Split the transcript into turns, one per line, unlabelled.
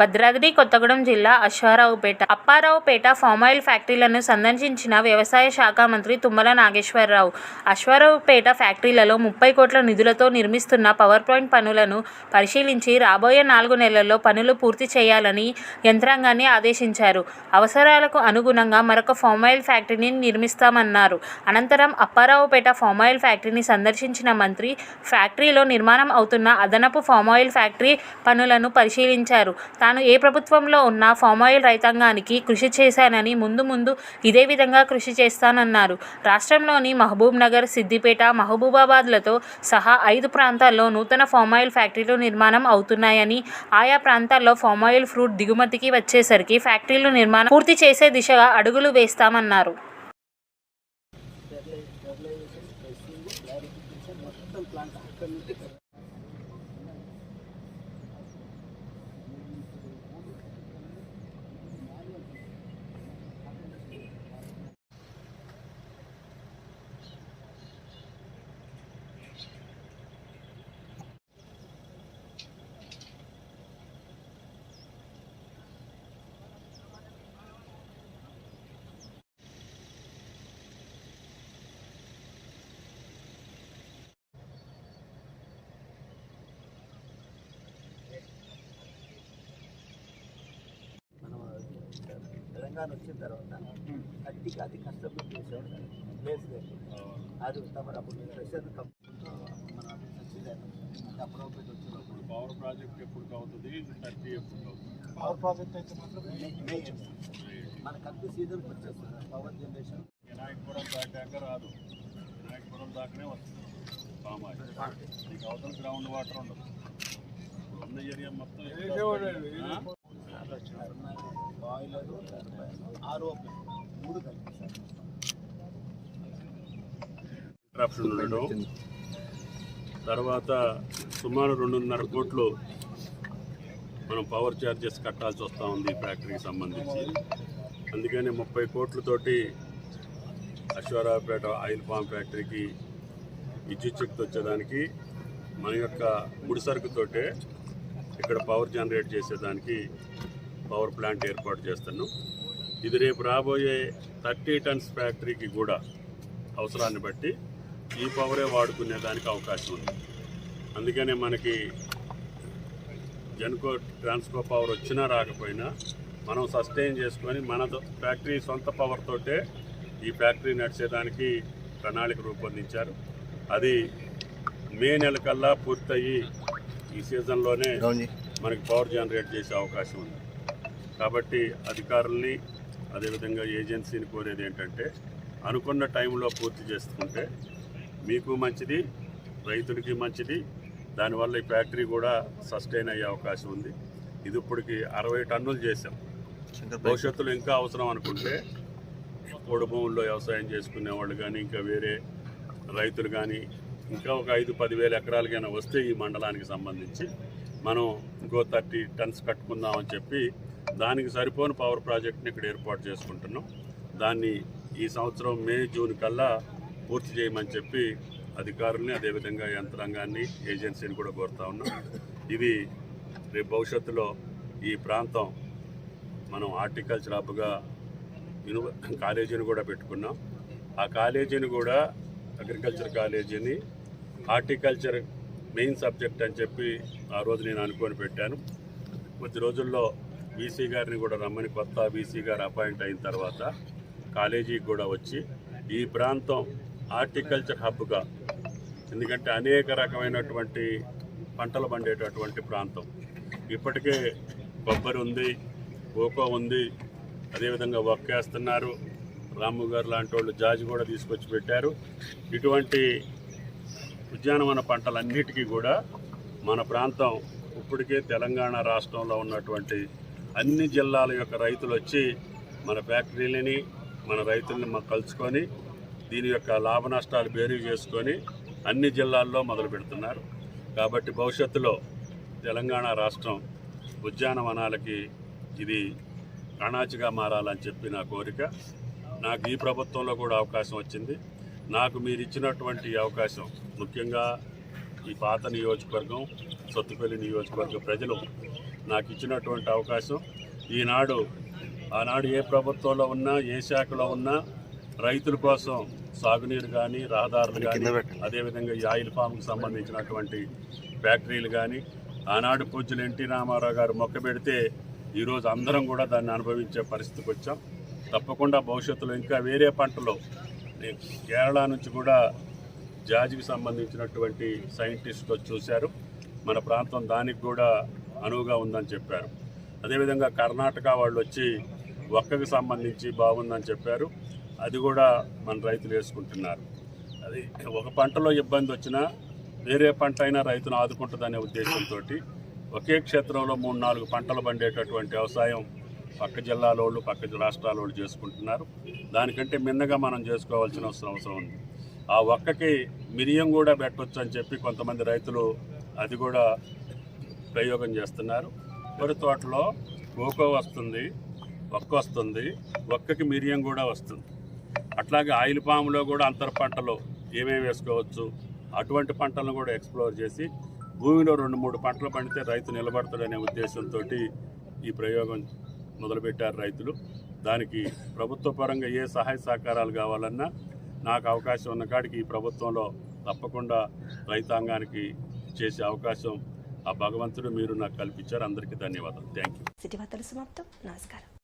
భద్రాద్రి కొత్తగూడెం జిల్లా అశ్వారావుపేట. అప్పారావుపేట ఫామాయిల్ ఫ్యాక్టరీలను సందర్శించిన వ్యవసాయ శాఖ మంత్రి తుమ్మల నాగేశ్వరరావు. అశ్వారావుపేట ఫ్యాక్టరీలలో ముప్పై కోట్ల నిధులతో నిర్మిస్తున్న పవర్ పాయింట్ పనులను పరిశీలించి రాబోయే నాలుగు నెలల్లో పనులు పూర్తి చేయాలని యంత్రాంగాన్ని ఆదేశించారు. అవసరాలకు అనుగుణంగా మరొక ఫామాయిల్ ఫ్యాక్టరీని నిర్మిస్తామన్నారు. అనంతరం అప్పారావుపేట ఫామాయిల్ ఫ్యాక్టరీని సందర్శించిన మంత్రి ఫ్యాక్టరీలో నిర్మాణం అవుతున్న అదనపు ఫామాయిల్ ఫ్యాక్టరీ పనులను పరిశీలించారు. తాను ఏ ప్రభుత్వంలో ఉన్నా ఫామాయిల్ రైతాంగానికి కృషి చేశానని ముందు ముందు ఇదే విధంగా కృషి చేస్తానన్నారు. రాష్ట్రంలోని మహబూబ్ నగర్ సిద్దిపేట మహబూబాబాద్లతో సహా ఐదు ప్రాంతాల్లో నూతన ఫామాయిల్ ఫ్యాక్టరీలు నిర్మాణం అవుతున్నాయని ఆయా ప్రాంతాల్లో ఫామాయిల్ ఫ్రూట్ దిగుమతికి వచ్చేసరికి ఫ్యాక్టరీలు నిర్మాణం పూర్తి చేసే దిశగా అడుగులు వేస్తామన్నారు.
తెలంగాణ వచ్చిన తర్వాత అతికి అతి కష్టపడి చేసాం ప్లేస్ లేదు అది తమరు అప్పుడు ప్రెషర్ కంపెనీతో మనం అప్రోపేట్ వచ్చినప్పుడు.
పవర్ ప్రాజెక్ట్ ఎప్పుడు అవుతుంది థర్టీ ఎప్పుడు అవుతుంది
పవర్ ప్రాజెక్ట్ అయితే మాత్రం మే మన కంపెనీ సీజన్కి వచ్చేస్తుంది. Power generation.
వినాయకపురం దాటాక రాదు. వినాయకపురం దాకానే వస్తుంది. పామ్ ఆయిల్ నీకు అవతల గ్రౌండ్ వాటర్ ఉండదు. ఉన్న ఏరియా మొత్తం?
బాయిలర్ ఆర్ఓపి మూడు
ఉండడం తర్వాత సుమారు రెండున్నర కోట్లు మనం పవర్ ఛార్జెస్ కట్టాల్సి వస్తూ ఉంది ఫ్యాక్టరీకి సంబంధించి. అందుకని ముప్పై కోట్లతోటి అశ్వరాపేట ఆయిల్ పామ్ ఫ్యాక్టరీకి విద్యుత్ శక్తి వచ్చేదానికి మన యొక్క ముడి సరుకుతోటే ఇక్కడ పవర్ జనరేట్ చేసేదానికి పవర్ ప్లాంట్ ఏర్పాటు చేస్తున్నాం. ఇది రేపు రాబోయే థర్టీ టన్స్ ఫ్యాక్టరీకి కూడా అవసరాన్ని బట్టి ఈ పవరే వాడుకునే దానికి అవకాశం ఉంది. అందుకనే మనకి జెన్కో ట్రాన్స్కో పవర్ వచ్చినా రాకపోయినా మనం సస్టైన్ చేసుకొని మన ఫ్యాక్టరీ సొంత పవర్ తోటే ఈ ఫ్యాక్టరీ నడిచేదానికి ప్రణాళిక రూపొందించారు. అది మే నెల కల్లా పూర్తయి ఈ సీజన్లోనే మనకి పవర్ జనరేట్ చేసే అవకాశం ఉంది. కాబట్టి అధికారుల్ని అదేవిధంగా ఏజెన్సీని కోరేది ఏంటంటే అనుకున్న టైంలో పూర్తి చేసుకుంటే మీకు మంచిది రైతులకి మంచిది దానివల్ల ఈ ఫ్యాక్టరీ కూడా సస్టైన్ అయ్యే అవకాశం ఉంది. ఇది ఇప్పటికి అరవై టన్నులు చేసాం భవిష్యత్తులో ఇంకా అవసరం అనుకుంటే పొడి భూముల్లో వ్యవసాయం చేసుకునే వాళ్ళు కానీ ఇంకా వేరే రైతులు కానీ ఇంకా ఒక ఐదు పదివేల ఎకరాలకైనా వస్తే ఈ మండలానికి సంబంధించి మనం ఇంకో థర్టీ టన్స్ కట్టుకుందామని చెప్పి దానికి సరిపోని పవర్ ప్రాజెక్ట్ని ఇక్కడ ఏర్పాటు చేసుకుంటున్నాం. దాన్ని ఈ సంవత్సరం మే జూన్ కల్లా పూర్తి చేయమని చెప్పి అధికారుల్ని అదేవిధంగా యంత్రాంగాన్ని ఏజెన్సీని కూడా కోరుతా ఉన్నాం. ఇది రేపు భవిష్యత్తులో ఈ ప్రాంతం మనం హార్టికల్చర్ హబ్గా యూనివ కాలేజీని కూడా పెట్టుకున్నాం. ఆ కాలేజీని కూడా అగ్రికల్చర్ కాలేజీని హార్టికల్చర్ మెయిన్ సబ్జెక్ట్ అని చెప్పి ఆ రోజు నేను అనుకొని పెట్టాను. కొద్ది రోజుల్లో బీసీ గారిని కూడా రమ్మని కొత్త బీసీ గారు అపాయింట్ అయిన తర్వాత కాలేజీకి కూడా వచ్చి ఈ ప్రాంతం హార్టికల్చర్ హబ్గా ఎందుకంటే అనేక రకమైనటువంటి పంటలు పండేటటువంటి ప్రాంతం. ఇప్పటికే కొబ్బరి ఉంది కోకో ఉంది అదేవిధంగా వక్కేస్తున్నారు. రాము గారు లాంటి వాళ్ళు జాజి కూడా తీసుకొచ్చి పెట్టారు. ఇటువంటి ఉద్యానవన పంటలన్నిటికీ కూడా మన ప్రాంతం ఇప్పటికే తెలంగాణ రాష్ట్రంలో ఉన్నటువంటి అన్ని జిల్లాల యొక్క రైతులు వచ్చి మన ఫ్యాక్టరీలని మన రైతుల్ని మనం కలుసుకొని దీని యొక్క లాభ నష్టాలు బేరీ చేసుకొని అన్ని జిల్లాల్లో మొదలు పెడుతున్నారు. కాబట్టి భవిష్యత్తులో తెలంగాణ రాష్ట్రం ఉద్యానవనాలకి ఇది కణాచిగా మారాలని చెప్పి నా కోరిక. నాకు ఈ ప్రభుత్వంలో కూడా అవకాశం వచ్చింది. నాకు మీరు ఇచ్చినటువంటి అవకాశం ముఖ్యంగా ఈ పాత నియోజకవర్గం సొత్తుపల్లి నియోజకవర్గ ప్రజలు నాకు ఇచ్చినటువంటి అవకాశం. ఈనాడు ఆనాడు ఏ ప్రభుత్వంలో ఉన్నా ఏ శాఖలో ఉన్నా రైతుల కోసం సాగునీరు కానీ రహదారులు కానీ అదేవిధంగా ఈ ఆయిల్ ఫామ్కి సంబంధించినటువంటి ఫ్యాక్టరీలు కానీ ఆనాడు పూజ్యులు ఎన్టీ రామారావు గారు మొక్క పెడితే ఈరోజు అందరం కూడా దాన్ని అనుభవించే పరిస్థితికి వచ్చాం. తప్పకుండా భవిష్యత్తులో ఇంకా వేరే పంటలో కేరళ నుంచి కూడా జాజికి సంబంధించినటువంటి సైంటిస్ట్ వచ్చి చూశారు. మన ప్రాంతం దానికి కూడా అనువుగా ఉందని చెప్పారు. అదేవిధంగా కర్ణాటక వాళ్ళు వచ్చి ఒక్కకి సంబంధించి బాగుందని చెప్పారు. అది కూడా మన రైతులు వేసుకుంటున్నారు. అది ఒక పంటలో ఇబ్బంది వచ్చినా వేరే పంట అయినా రైతును ఆదుకుంటుందనే ఉద్దేశంతో ఒకే క్షేత్రంలో మూడు నాలుగు పంటలు పండేటటువంటి వ్యవసాయం పక్క జిల్లాలో వాళ్ళు పక్క రాష్ట్రాల వాళ్ళు చేసుకుంటున్నారు. దానికంటే మిన్నగా మనం చేసుకోవాల్సిన అవసరం అవసరం ఉంది. ఆ ఒక్కకి మిరియం కూడా పెట్టవచ్చు అని చెప్పి కొంతమంది రైతులు అది కూడా ప్రయోగం చేస్తున్నారు. వరి తోటలో కోకో వస్తుంది ఒక్క వస్తుంది ఒక్కకి మిరియం కూడా వస్తుంది. అట్లాగే ఆయిల్ పాములో కూడా అంతర పంటలు ఏమేమి వేసుకోవచ్చు అటువంటి పంటలను కూడా ఎక్స్ప్లోర్ చేసి భూమిలో రెండు మూడు పంటలు పండితే రైతు నిలబడతాడనే ఉద్దేశంతో ఈ ప్రయోగం మొదలుపెట్టారు రైతులు. దానికి ప్రభుత్వ పరంగా ఏ సహాయ సహకారాలు కావాలన్నా నాకు అవకాశం ఉన్న కాడికి ఈ ప్రభుత్వంలో తప్పకుండా రైతాంగానికి చేసే అవకాశం ఆ భగవంతుడు మీరు నాకు కల్పించారు. అందరికీ ధన్యవాదాలు. థ్యాంక్ యూ
సిటీ వార్తలు సమాప్తం. నమస్కారం.